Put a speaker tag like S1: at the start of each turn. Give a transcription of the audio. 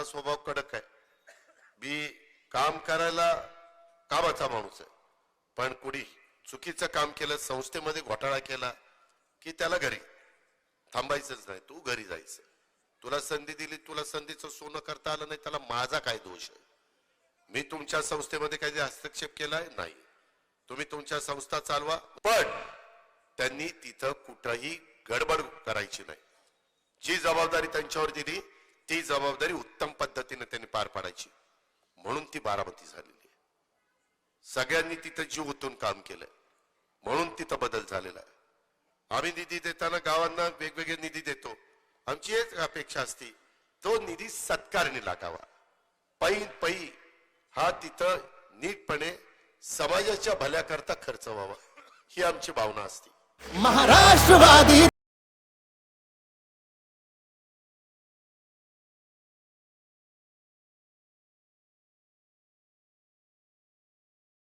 S1: माझा स्वभाव कडक आहे. मी काम करायला कामाचा माणूस आहे. पण कुणी चुकीचं काम केलं संस्थेमध्ये घोटाळा केला की त्याला घरी थांबायचंच नाही. तू घरी जायचं. तुला संधी दिली तुला संधीचं सोनं करता आलं नाही त्याला माझा काय दोष आहे? मी तुमच्या संस्थेमध्ये काही हस्तक्षेप केलाय? नाही. तुम्ही तुमच्या संस्था चालवा पण त्यांनी तिथं कुठंही गडबड करायची नाही. जी जबाबदारी त्यांच्यावर दिली ती जबाबदारी उत्तम पद्धतीने त्यांनी पार पाडायची. म्हणून ती बारामती झालेली आहे. सगळ्यांनी तिथं जीव ओतून काम केलंय. म्हणून तिथं बदल झालेला आहे. आम्ही निधी देताना गावांना वेगवेगळे निधी देतो. आमची एक अपेक्षा असते तो निधी सत्कारणी लागावा. पै पै हा तिथं नीटपणे समाजाच्या भल्याकरता खर्च व्हावा ही आमची भावना असते.
S2: महाराष्ट्रवादी